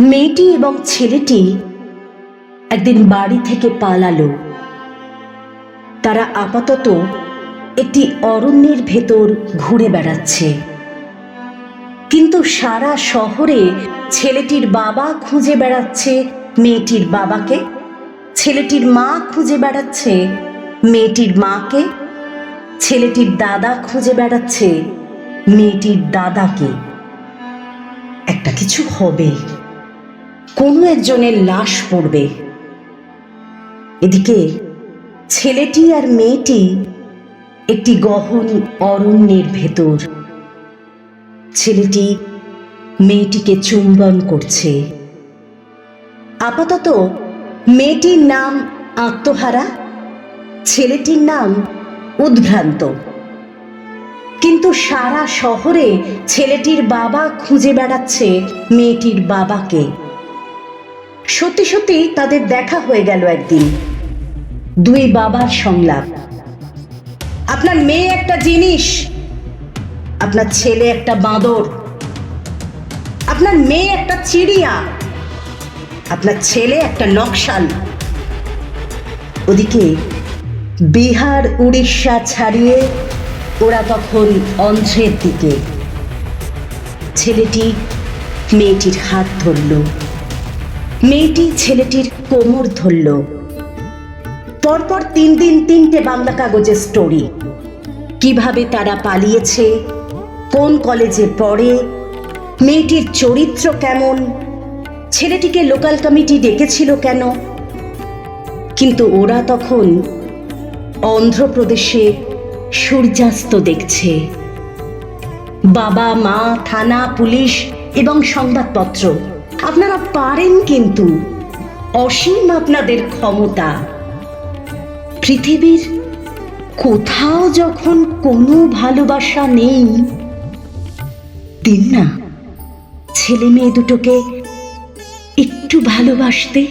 মেয়েটি এবং ছেলেটি একদিন বাড়ি থেকে পালালো। তারা আপাতত একটি অরণ্যের ভেতর ঘুরে বেড়াচ্ছে। কিন্তু সারা শহরে ছেলেটির বাবা খুঁজে বেড়াচ্ছে মেয়েটির বাবাকে, ছেলেটির মা খুঁজে বেড়াচ্ছে মেয়েটির মাকে, ছেলেটির দাদা খুঁজে বেড়াচ্ছে মেয়েটির দাদাকে। একটা কিছু হবে। কোনো একজনের লাশ পড়বে। এদিকে ছেলেটি আর মেয়েটি একটি গহন অরণ্যের ভেতর। ছেলেটি মেয়েটিকে চুম্বন করছে। আপাতত মেয়েটির নাম আত্মহারা, ছেলেটির নাম উদ্ভ্রান্ত। কিন্তু সারা শহরে ছেলেটির বাবা খুঁজে বেড়াচ্ছে মেয়েটির বাবাকে। সত্যি সত্যি তাদের দেখা হয়ে গেল একদিন। দুই বাবার সংলাপ। আপনার মেয়ে একটা জিনিস, আপনার ছেলে একটা বাঁদর, আপনার মেয়ে একটা চিড়িয়া, আপনার ছেলে একটা নকশাল। ওদিকে বিহার, উড়িষ্যা ছাড়িয়ে ওরা তখন অন্ধ্রের দিকে। ছেলেটি মেয়েটির হাত ধরল। মেয়েটি ছেলেটির কোমর ধরল। পরপর তিন দিন তিনটে বাংলা কাগজের স্টোরি কীভাবে তারা পালিয়েছে, কোন কলেজে পড়ে, মেয়েটির চরিত্র কেমন, ছেলেটিকে লোকাল কমিটি ডেকেছিল কেন? কিন্তু ওরা তখন অন্ধ্রপ্রদেশে সূর্যাস্ত দেখছে। বাবা, মা, থানা, পুলিশ এবং সংবাদপত্র। আপনারা পারেন কিন্তু। অসীম আপনাদের ক্ষমতা। পৃথিবীর কোথাও যখন কোনো ভালোবাসা নেই, দিন না। ছেলে মেয়ে দুটোকে একটু ভালোবাসতে